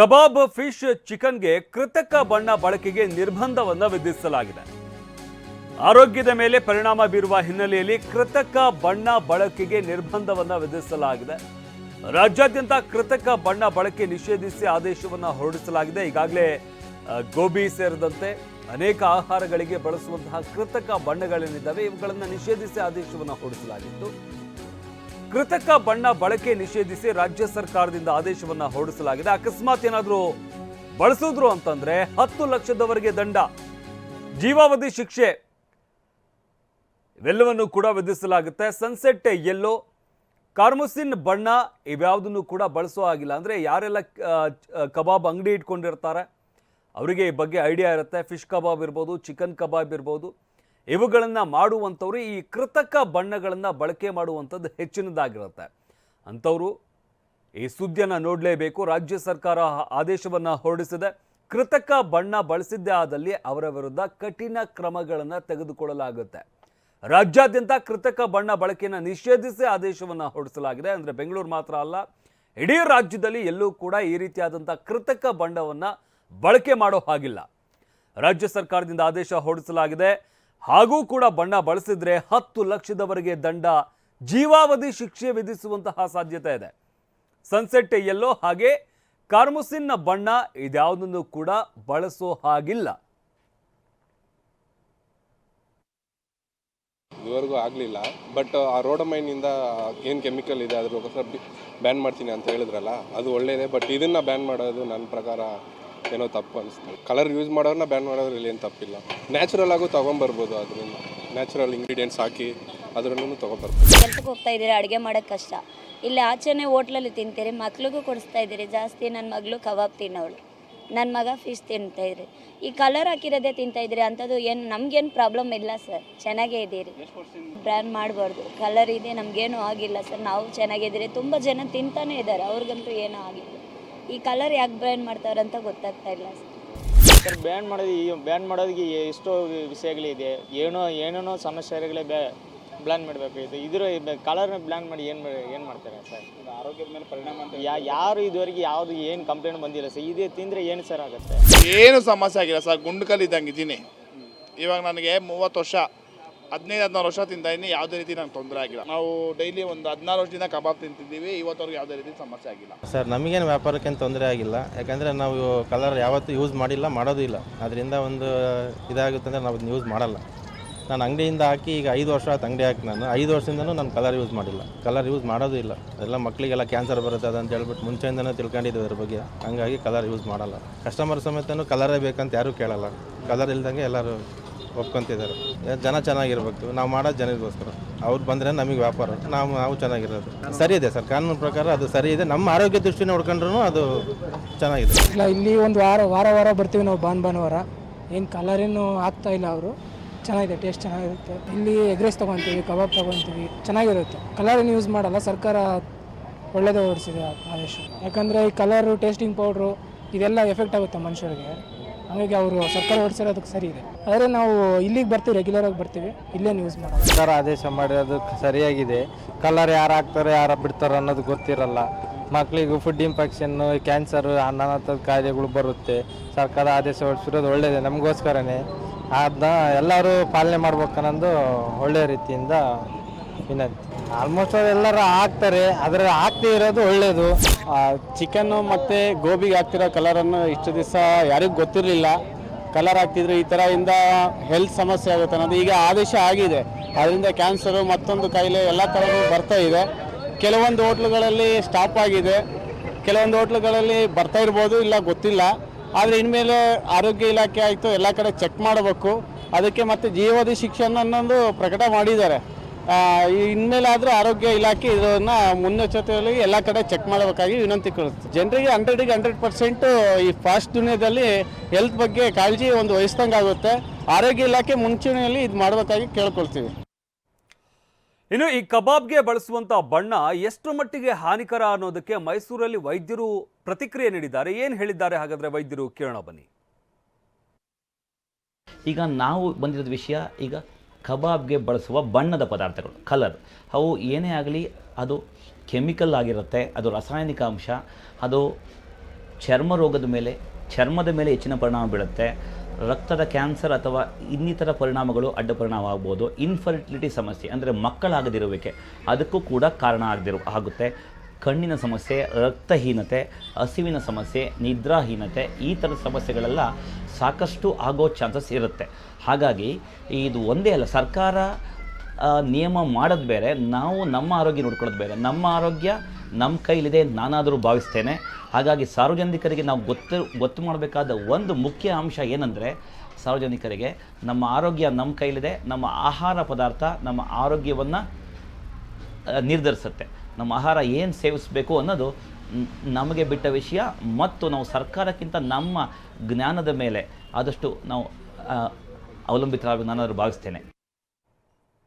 ಕಬಾಬ್ fish ಚಿಕನ್ಗೆ ಕೃತಕ ಬಣ್ಣ ಬಳಕೆಗೆ ನಿರ್ಬಂಧವನ್ನು ವಿಧಿಸಲಾಗಿದೆ. ಆರೋಗ್ಯದ ಮೇಲೆ ಪರಿಣಾಮ ಬೀರುವ ಹಿನ್ನೆಲೆಯಲ್ಲಿ ಕೃತಕ ಬಣ್ಣ ಬಳಕೆಗೆ ನಿರ್ಬಂಧವನ್ನು ವಿಧಿಸಲಾಗಿದೆ. ರಾಜ್ಯಾದ್ಯಂತ ಕೃತಕ ಬಣ್ಣ ಬಳಕೆ ನಿಷೇಧಿಸಿ ಆದೇಶವನ್ನು ಹೊರಡಿಸಲಾಗಿದೆ. ಈಗಾಗಲೇ ಗೋಬಿ ಸೇರಿದಂತೆ ಅನೇಕ ಆಹಾರಗಳಿಗೆ ಬಳಸುವಂತಹ ಕೃತಕ ಬಣ್ಣಗಳೇನಿದ್ದಾವೆ, ಇವುಗಳನ್ನು ನಿಷೇಧಿಸಿ ಆದೇಶವನ್ನು ಹೊರಡಿಸಲಾಗಿತ್ತು. ಕೃತಕ ಬಣ್ಣ ಬಳಕೆ ನಿಷೇಧಿಸಿ ರಾಜ್ಯ ಸರ್ಕಾರದಿಂದ ಆದೇಶವನ್ನ ಹೊರಡಿಸಲಾಗಿದೆ. ಅಕಸ್ಮಾತ್ ಏನಾದರೂ ಬಳಸಿದ್ರು ಅಂತಂದ್ರೆ ಹತ್ತು ಲಕ್ಷದವರೆಗೆ ದಂಡ. ಜೀವಾವಧಿ ಶಿಕ್ಷೆ ಇವೆಲ್ಲವನ್ನು ಕೂಡ ವಿಧಿಸಲಾಗುತ್ತೆ. ಸನ್ಸೆಟ್ ಎಲ್ಲೋ, ಕಾರ್ಮೋಸಿನ್ ಬಣ್ಣ ಇವ್ಯಾವುದನ್ನು ಕೂಡ ಬಳಸೋ ಆಗಿಲ್ಲ ಅಂದರೆ ಯಾರೆಲ್ಲ ಕಬಾಬ್ ಅಂಗಡಿ ಇಟ್ಕೊಂಡಿರ್ತಾರೆ, ಅವರಿಗೆ ಈ ಬಗ್ಗೆ ಐಡಿಯಾ ಇರುತ್ತೆ. ಫಿಶ್ ಕಬಾಬ್ ಇರ್ಬೋದು, ಚಿಕನ್ ಕಬಾಬ್ ಇರ್ಬೋದು. ಇವುಗಳನ್ನು ಮಾಡುವಂಥವ್ರು ಈ ಕೃತಕ ಬಣ್ಣಗಳನ್ನು ಬಳಕೆ ಮಾಡುವಂಥದ್ದು ಹೆಚ್ಚಿನದಾಗಿರುತ್ತೆ. ಅಂಥವರು ಈ ಸುದ್ದಿಯನ್ನು ನೋಡಲೇಬೇಕು, ರಾಜ್ಯ ಸರ್ಕಾರ ಆದೇಶವನ್ನು ಹೊರಡಿಸಿದೆ. ಕೃತಕ ಬಣ್ಣ ಬಳಸಿದ್ದೇ ಆದಲ್ಲಿ ಅವರ ವಿರುದ್ಧ ಕಠಿಣ ಕ್ರಮಗಳನ್ನು ತೆಗೆದುಕೊಳ್ಳಲಾಗುತ್ತೆ. ರಾಜ್ಯಾದ್ಯಂತ ಕೃತಕ ಬಣ್ಣ ಬಳಕೆಯನ್ನು ನಿಷೇಧಿಸಿ ಆದೇಶವನ್ನು ಹೊರಡಿಸಲಾಗಿದೆ. ಅಂದರೆ ಬೆಂಗಳೂರು ಮಾತ್ರ ಅಲ್ಲ, ಇಡೀ ರಾಜ್ಯದಲ್ಲಿ ಎಲ್ಲೂ ಕೂಡ ಈ ರೀತಿಯಾದಂಥ ಕೃತಕ ಬಣ್ಣವನ್ನು ಬಳಕೆ ಮಾಡೋ ಹಾಗಿಲ್ಲ. ರಾಜ್ಯ ಸರ್ಕಾರದಿಂದ ಆದೇಶ ಹೊರಡಿಸಲಾಗಿದೆ. ಹಾಗೂ ಕೂಡ ಬಣ್ಣ ಬಳಸಿದ್ರೆ ಹತ್ತು ಲಕ್ಷದವರೆಗೆ ದಂಡ, ಜೀವಾವಧಿ ಶಿಕ್ಷೆ ವಿಧಿಸುವಂತಹ ಸಾಧ್ಯತೆ ಇದೆ. ಸನ್ಸೆಟ್ ಎಲ್ಲೋ ಹಾಗೆ ಕಾರ್ಮುಸಿನ್ನ ಬಣ್ಣ ಇದ್ಯಾವುದನ್ನು ಕೂಡ ಬಳಸೋ ಹಾಗಿಲ್ಲ. ಇದುವರೆಗೂ ಆಗಲಿಲ್ಲ. ಬಟ್ ಆ ರೋಡಮೈನಿಂದ ಏನು ಕೆಮಿಕಲ್ ಇದೆ ಅದ್ರ ಬ್ಯಾನ್ ಮಾಡ್ತೀನಿ ಅಂತ ಹೇಳಿದ್ರಲ್ಲ, ಅದು ಒಳ್ಳೆಯದೇ ಬಟ್ ಇದನ್ನು ಬ್ಯಾನ್ ಮಾಡೋದು ನನ್ನ ಪ್ರಕಾರ ಏನೋ ತಪ್ಪು ಅನಿಸ್ತು. ಕಲರ್ ಯೂಸ್ ಮಾಡೋರನ್ನ ಬ್ಯಾನ್ ಮಾಡೋದ್ರಲ್ಲಿ ಏನು ತಪ್ಪಿಲ್ಲ. ನ್ಯಾಚುರಲ್ ಆಗು ತೊಗೊಂಬರ್ಬೋದು ಅದರಿಂದ. ನ್ಯಾಚುರಲ್ ಇಂಗ್ರೀಡಿಯೆಂಟ್ಸ್ ಹಾಕಿ ಅದರಲ್ಲೂ ತೊಗೊಂಬರ್ಬೋದು. ಕೆಲ್ಸಕ್ಕೆ ಹೋಗ್ತಾ ಇದ್ದೀರಿ? ಅಡುಗೆ ಮಾಡೋಕ್ಕೆ ಕಷ್ಟ. ಇಲ್ಲಿ ಆಚೆನೇ ಹೋಟ್ಲಲ್ಲಿ ತಿಂತೀರಿ ಮಕ್ಳಿಗೂ ಕೊಡಿಸ್ತಾ ಇದ್ದೀರಿ. ಜಾಸ್ತಿ ನನ್ನ ಮಗಳು ಕಬಾಬ್ ತಿನ್ನೋಳು. ನನ್ನ ಮಗ ಫಿಶ್ ತಿಂತಾ ಇದ್ರಿ. ಈ ಕಲರ್ ಹಾಕಿರೋದೇ ತಿಂತಾ ಇದ್ರಿ ಅಂಥದ್ದು ಏನು ನಮ್ಗೇನು ಪ್ರಾಬ್ಲಮ್ ಇಲ್ಲ ಸರ್ ಚೆನ್ನಾಗೇ ಇದ್ದೀರಿ. ಬ್ರ್ಯಾಂಡ್ ಮಾಡಬಾರ್ದು. ಕಲರ್ ಇದೆ ನಮಗೇನು ಆಗಿಲ್ಲ ಸರ್ ನಾವು ಚೆನ್ನಾಗಿದ್ದೀರಿ. ತುಂಬ ಜನ ತಿಂತಾನೆ ಇದ್ದಾರೆ. ಅವ್ರಿಗಂತೂ ಏನೂ ಆಗಿಲ್ಲ. ಈ ಕಲರ್ ಯಾಕೆ ಬ್ಯಾನ್ ಮಾಡ್ತಾವ್ರೆ ಅಂತ ಗೊತ್ತಾಗ್ತಾ ಇಲ್ಲ ಸರ್ ಬ್ಯಾನ್ ಮಾಡೋದು ಈ ಬ್ಯಾನ್ ಮಾಡೋದಕ್ಕೆ ಎಷ್ಟೋ ವಿಷಯಗಳಿದೆ. ಏನೋ ಏನೇನೋ ಸಮಸ್ಯೆಗಳೇ ಬ್ಯಾ ಬ್ಲ್ಯಾನ್ ಮಾಡಬೇಕು ಇದು ಇದ್ರ ಕಲರ್ನ ಬ್ಲ್ಯಾನ್ ಮಾಡಿ ಏನು ಏನು ಮಾಡ್ತಾರೆ ಸರ್ ಆರೋಗ್ಯದ ಮೇಲೆ ಪರಿಣಾಮ ಯಾ ಯಾರು ಇದುವರೆಗೆ ಯಾವುದು ಏನು ಕಂಪ್ಲೇಂಟ್ ಬಂದಿಲ್ಲ ಸರ್ ಇದೇ ತಿಂದರೆ ಏನು ಸರ್ ಆಗುತ್ತೆ? ಏನು ಸಮಸ್ಯೆ ಆಗಿಲ್ಲ ಸರ್ ಗುಂಡ್ಕಲ್ ಇದ್ದಂಗೆ ಇದ್ದೀನಿ ಇವಾಗ ನನಗೆ ಮೂವತ್ತು ವರ್ಷ. ಹದಿನೈದು, ಹದಿನಾರು ವರ್ಷ ತಿಂತಾ ಇದ್ದೀನಿ ಯಾವುದೇ ರೀತಿ ನಂಗೆ ತೊಂದರೆ ಆಗಿಲ್ಲ. ನಾವು ಡೈಲಿ ಒಂದು ಹದಿನಾರು ವರ್ಷದಿಂದ ಕಬಾಬ್ ತಿಂತಿದ್ದೀವಿ, ಇವತ್ತವರೆಗೂ ಯಾವುದೇ ರೀತಿ ಸಮಸ್ಯೆ ಆಗಿಲ್ಲ. ಸರ್, ನಮಗೇನು ವ್ಯಾಪಾರಕ್ಕೇನು ತೊಂದರೆ ಆಗಿಲ್ಲ. ಯಾಕಂದರೆ ನಾವು ಕಲರ್ ಯಾವತ್ತೂ ಯೂಸ್ ಮಾಡಿಲ್ಲ, ಮಾಡೋದು ಇಲ್ಲ. ಅದರಿಂದ ಒಂದು ಇದಾಗುತ್ತೆ ಅಂದರೆ ನಾವು ಅದನ್ನ ಯೂಸ್ ಮಾಡಲ್ಲ. ನಾನು ಅಂಗಡಿಯಿಂದ ಹಾಕಿ ಈಗ ಐದು ವರ್ಷ ಆಯ್ತು ಅಂಗಡಿ ಹಾಕಿ ನಾನು. ಐದು ವರ್ಷದಿಂದನೂ ನಾನು ಕಲರ್ ಯೂಸ್ ಮಾಡಿಲ್ಲ. ಕಲರ್ ಯೂಸ್ ಮಾಡೋದು ಇಲ್ಲ. ಎಲ್ಲ ಮಕ್ಕಳಿಗೆಲ್ಲ ಕ್ಯಾನ್ಸರ್ ಬರುತ್ತೆ ಅದಂತ ಹೇಳ್ಬಿಟ್ಟು ಮುಂಚೆಯಿಂದನೇ ತಿಳ್ಕೊಂಡಿದ್ದೀವಿ ಅದ್ರ ಬಗ್ಗೆ. ಹಂಗಾಗಿ ಕಲರ್ ಯೂಸ್ ಮಾಡಲ್ಲ. ಕಸ್ಟಮರ್ ಸಮೇತನೂ ಕಲರೇ ಬೇಕಂತ ಯಾರೂ ಕೇಳಲ್ಲ. ಕಲರ್ ಇಲ್ದಂಗೆ ಎಲ್ಲರೂ ಒಪ್ಕೊಂತಿದ್ದಾರೆ. ಜನ ಚೆನ್ನಾಗಿರ್ಬೇಕು. ನಾವು ಮಾಡೋ ಜನರಿಗೋಸ್ಕರ. ಅವ್ರು ಬಂದರೆ ನಮಗೆ ವ್ಯಾಪಾರ. ನಾವು ನಾವು ಚೆನ್ನಾಗಿರೋದು. ಸರಿ ಇದೆ ಸರ್. ಕಾನೂನು ಪ್ರಕಾರ ಅದು ಸರಿ ಇದೆ. ನಮ್ಮ ಆರೋಗ್ಯ ದೃಷ್ಟಿ ನೋಡ್ಕೊಂಡ್ರೂ ಅದು ಚೆನ್ನಾಗಿದೆ. ಇಲ್ಲ ಇಲ್ಲಿ ಒಂದು ವಾರ ವಾರ ವಾರ ಬರ್ತೀವಿ ನಾವು ಭಾನ್ ಭಾನುವಾರ. ಏನು ಕಲರೇನು ಆಗ್ತಾ ಇಲ್ಲ ಅವರು. ಚೆನ್ನಾಗಿದೆ ಟೇಸ್ಟ್ ಚೆನ್ನಾಗಿರುತ್ತೆ. ಇಲ್ಲಿ ಎಗ್ ರೈಸ್ ತೊಗೊತೀವಿ ಕಬಾಬ್ ತೊಗೊತೀವಿ ಚೆನ್ನಾಗಿರುತ್ತೆ. ಕಲರ್ ಏನು ಯೂಸ್ ಮಾಡಲ್ಲ. ಸರ್ಕಾರ ಒಳ್ಳೇದೇ ಹೊರಿಸಿದೆ ಆದೇಶ. ಯಾಕಂದರೆ ಈ ಕಲರು ಟೇಸ್ಟಿಂಗ್ ಪೌಡ್ರು ಇದೆಲ್ಲ ಎಫೆಕ್ಟ್ ಆಗುತ್ತೆ ಮನುಷ್ಯರಿಗೆ. ಹಾಗಾಗಿ ಅವರು ಸರ್ಕಾರ ಹೊರಡಿಸಿರೋದಕ್ಕೆ ಸರಿ ಇದೆ. ಆದರೆ ನಾವು ಇಲ್ಲಿಗೆ ಬರ್ತೀವಿ ರೆಗ್ಯುಲರ್ ಆಗಿ ಬರ್ತೀವಿ. ಇಲ್ಲೇ ಯೂಸ್ ಮಾಡೋದು. ಸರ್ಕಾರ ಆದೇಶ ಮಾಡಿರೋದು ಸರಿಯಾಗಿದೆ. ಕಲರ್ ಯಾರು ಹಾಕ್ತಾರೆ, ಯಾರು ಬಿಡ್ತಾರೆ ಅನ್ನೋದು ಗೊತ್ತಿರಲ್ಲ. ಮಕ್ಕಳಿಗೂ ಫುಡ್ ಇನ್ಫೆಕ್ಷನ್ನು ಕ್ಯಾನ್ಸರ್ ಥರದ ಕಾಯಿಲೆಗಳು ಬರುತ್ತೆ. ಸರ್ಕಾರ ಆದೇಶ ಹೊರಡಿಸಿರೋದು ಒಳ್ಳೆಯದೇ ನಮಗೋಸ್ಕರನೇ. ಅದನ್ನ ಎಲ್ಲರೂ ಪಾಲನೆ ಮಾಡ್ಬೇಕನ್ನೋದು ಒಳ್ಳೆಯ ರೀತಿಯಿಂದ ವಿನಂತಿ. ಆಲ್ಮೋಸ್ಟ್ ಎಲ್ಲರೂ ಹಾಕ್ತಾರೆ ಆದರೆ ಹಾಕ್ದೇ ಇರೋದು ಒಳ್ಳೆಯದು ಚಿಕನ್ನು ಮತ್ತು ಗೋಬಿಗೆ ಹಾಕ್ತಿರೋ ಕಲರನ್ನು ಇಷ್ಟು ದಿವಸ ಯಾರಿಗೂ ಗೊತ್ತಿರಲಿಲ್ಲ. ಕಲರ್ ಹಾಕ್ತಿದ್ರು, ಈ ಥರದಿಂದ ಹೆಲ್ತ್ ಸಮಸ್ಯೆ ಆಗುತ್ತೆ ಅನ್ನೋದು ಈಗ ಆದೇಶ ಆಗಿದೆ. ಅದರಿಂದ ಕ್ಯಾನ್ಸರು ಮತ್ತೊಂದು ಕಾಯಿಲೆ ಎಲ್ಲ ಥರನೂ ಬರ್ತಾ ಇದೆ. ಕೆಲವೊಂದು ಹೋಟ್ಲುಗಳಲ್ಲಿ ಸ್ಟಾಪ್ ಆಗಿದೆ. ಕೆಲವೊಂದು ಹೋಟ್ಲುಗಳಲ್ಲಿ ಬರ್ತಾ ಇರ್ಬೋದು, ಇಲ್ಲ ಗೊತ್ತಿಲ್ಲ. ಆದರೆ ಇನ್ಮೇಲೆ ಆರೋಗ್ಯ ಇಲಾಖೆ ಆಯಿತು, ಎಲ್ಲ ಕಡೆ ಚೆಕ್ ಮಾಡಬೇಕು. ಅದಕ್ಕೆ ಮತ್ತೆ ಜೀವದಿ ಶಿಕ್ಷಣ ಅನ್ನೊಂದು ಪ್ರಕಟ ಮಾಡಿದ್ದಾರೆ. ಆ, ಇನ್ಮೇಲೆ ಆದರೂ ಆರೋಗ್ಯ ಇಲಾಖೆ ಇದನ್ನ ಮುನ್ನೆಚ್ಚರಿಕೆಯಲ್ಲಿ ಎಲ್ಲ ಕಡೆ ಚೆಕ್ ಮಾಡಬೇಕಾಗಿ ವಿನಂತಿ ಕೊಡುತ್ತೆ. ಜನರಿಗೆ ಹಂಡ್ರೆಡಿಗೆ ಹಂಡ್ರೆಡ್ ಪರ್ಸೆಂಟ್ ಈ ಫಾಸ್ಟ್ ದುನಿಯಾದಲ್ಲಿ ಹೆಲ್ತ್ ಬಗ್ಗೆ ಕಾಳಜಿ ಒಂದು ವಹಿಸ್ದಂಗೆ ಆಗುತ್ತೆ. ಆರೋಗ್ಯ ಇಲಾಖೆ ಮುಂಚೂಣಿಯಲ್ಲಿ ಇದು ಮಾಡಬೇಕಾಗಿ ಕೇಳ್ಕೊಳ್ತೀವಿ. ಇನ್ನು ಈ ಕಬಾಬ್ಗೆ ಬಳಸುವಂತ ಬಣ್ಣ ಎಷ್ಟು ಮಟ್ಟಿಗೆ ಹಾನಿಕರ ಅನ್ನೋದಕ್ಕೆ ಮೈಸೂರಲ್ಲಿ ವೈದ್ಯರು ಪ್ರತಿಕ್ರಿಯೆ ನೀಡಿದ್ದಾರೆ. ಏನು ಹೇಳಿದ್ದಾರೆ ಹಾಗಾದ್ರೆ ವೈದ್ಯರು? ಕೇಳೋಣ ಬನ್ನಿ. ಈಗ ನಾವು ಬಂದಿರೋದು ವಿಷಯ ಈಗ ಕಬಾಬ್ಗೆ ಬಳಸುವ ಬಣ್ಣದ ಪದಾರ್ಥಗಳು ಕಲರ್ ಅವು ಏನೇ ಆಗಲಿ ಅದು ಕೆಮಿಕಲ್ ಆಗಿರುತ್ತೆ, ಅದು ರಾಸಾಯನಿಕ ಅಂಶ, ಅದು ಚರ್ಮ ರೋಗದ ಮೇಲೆ, ಚರ್ಮದ ಮೇಲೆ ಹೆಚ್ಚಿನ ಪರಿಣಾಮ ಬೀಳುತ್ತೆ. ರಕ್ತದ ಕ್ಯಾನ್ಸರ್ ಅಥವಾ ಇನ್ನಿತರ ಪರಿಣಾಮಗಳು ಅಡ್ಡ ಪರಿಣಾಮ ಆಗ್ಬೋದು. ಇನ್ಫರ್ಟಿಲಿಟಿ ಸಮಸ್ಯೆ, ಅಂದರೆ ಮಕ್ಕಳಾಗದಿರುವಿಕೆ, ಅದಕ್ಕೂ ಕೂಡ ಕಾರಣ ಆಗದಿರು, ಆಗುತ್ತೆ. ಕಣ್ಣಿನ ಸಮಸ್ಯೆ, ರಕ್ತಹೀನತೆ, ಹಸಿವಿನ ಸಮಸ್ಯೆ, ನಿದ್ರಾಹೀನತೆ ಈ ಥರದ ಸಮಸ್ಯೆಗಳೆಲ್ಲ ಸಾಕಷ್ಟು ಆಗೋ ಚಾನ್ಸಸ್ ಇರುತ್ತೆ. ಹಾಗಾಗಿ ಇದು ಒಂದೇ ಅಲ್ಲ, ಸರ್ಕಾರ ನಿಯಮ ಮಾಡೋದು ಬೇರೆ, ನಾವು ನಮ್ಮ ಆರೋಗ್ಯ ನೋಡ್ಕೊಳ್ಳೋದು ಬೇರೆ. ನಮ್ಮ ಆರೋಗ್ಯ ನಮ್ಮ ಕೈಲಿದೆ ನಾನಾದರೂ ಭಾವಿಸ್ತೇನೆ. ಹಾಗಾಗಿ ಸಾರ್ವಜನಿಕರಿಗೆ ನಾವು ಗೊತ್ತು ಗೊತ್ತು ಮಾಡಬೇಕಾದ ಒಂದು ಮುಖ್ಯ ಅಂಶ ಏನಂದರೆ ಸಾರ್ವಜನಿಕರಿಗೆ ನಮ್ಮ ಆರೋಗ್ಯ ನಮ್ಮ ಕೈಲಿದೆ, ನಮ್ಮ ಆಹಾರ ಪದಾರ್ಥ ನಮ್ಮ ಆರೋಗ್ಯವನ್ನು ನಿರ್ಧರಿಸುತ್ತೆ. ನಮ್ಮ ಆಹಾರ ಏನು ಸೇವಿಸಬೇಕು ಅನ್ನೋದು ನಮಗೆ ಬಿಟ್ಟ ವಿಷಯ. ಮತ್ತು ನಾವು ಸರ್ಕಾರಕ್ಕಿಂತ ನಮ್ಮ ಜ್ಞಾನದ ಮೇಲೆ ಆದಷ್ಟು ನಾವು ಅವಲಂಬಿತರಾಗಿ ನಾನಾದರೂ ಭಾವಿಸ್ತೇನೆ.